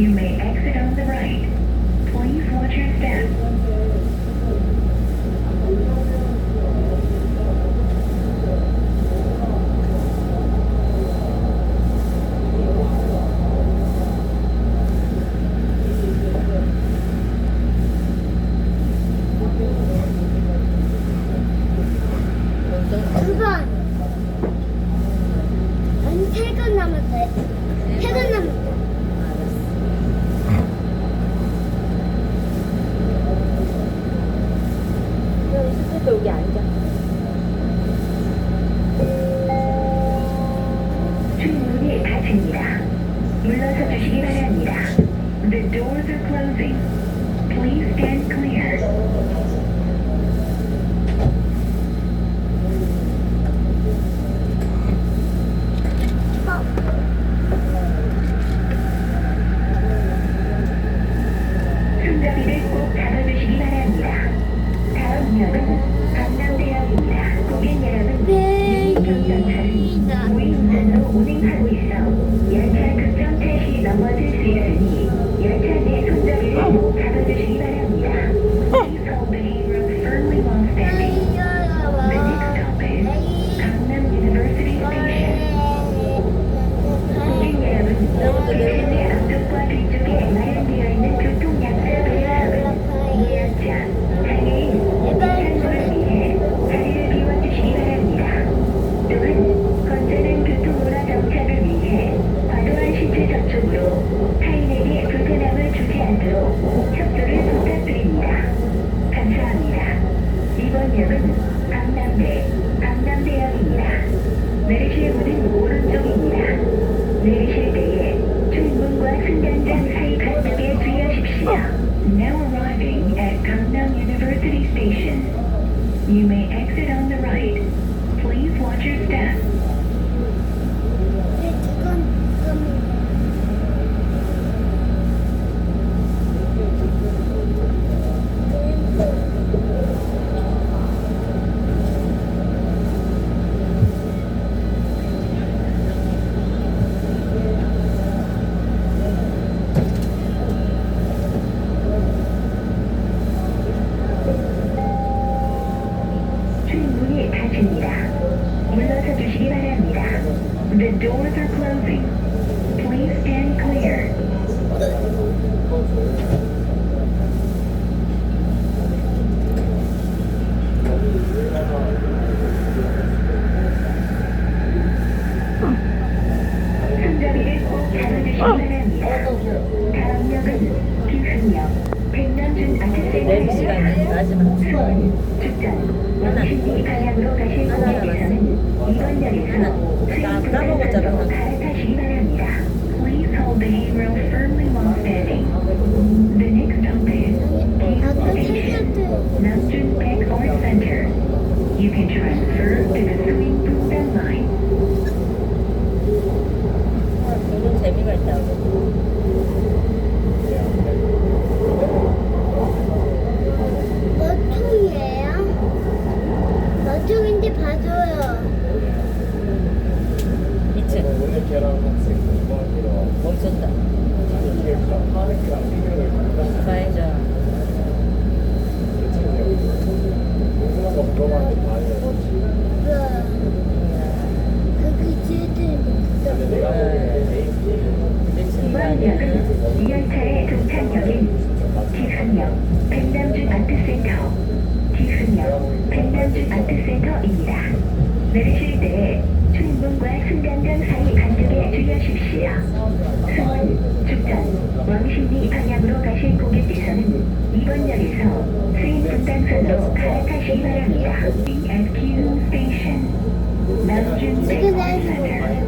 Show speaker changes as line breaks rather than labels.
You may exit on the right. Please watch your step. Doors are closing. Please stand clear. 손 타인에게 불편함을 주지 않도록 협조를 부탁드립니다. You may exit on 물러서 주시기 바랍니다. The doors are closing. Please stand clear. 손잡이를 꼭 잡아주시기 바랍니다.
내릴 시간이 마지막.
방향으로 가실 고객께서는 이번 역에서
나
line.
보는 재미가 있다고. 2층.
오늘 걔랑 학생 공부하기로
멈췄다.
이게 게랑 생각을 바꿔서
가해자.
궁금한 거 물어봤는데 다 내가
이 열차의 종착역인 기흥역, 백남준 아트센터, 기흥역, 백남준 아트센터입니다. 출문과 승강장 사이 간격에 주의하십시오. 수원, 죽전, 왕십리 방향으로 가실 고객께서는 이번 역에서 수인 분당선으로 갈아타시기 바랍니다. Kyung Station, Center,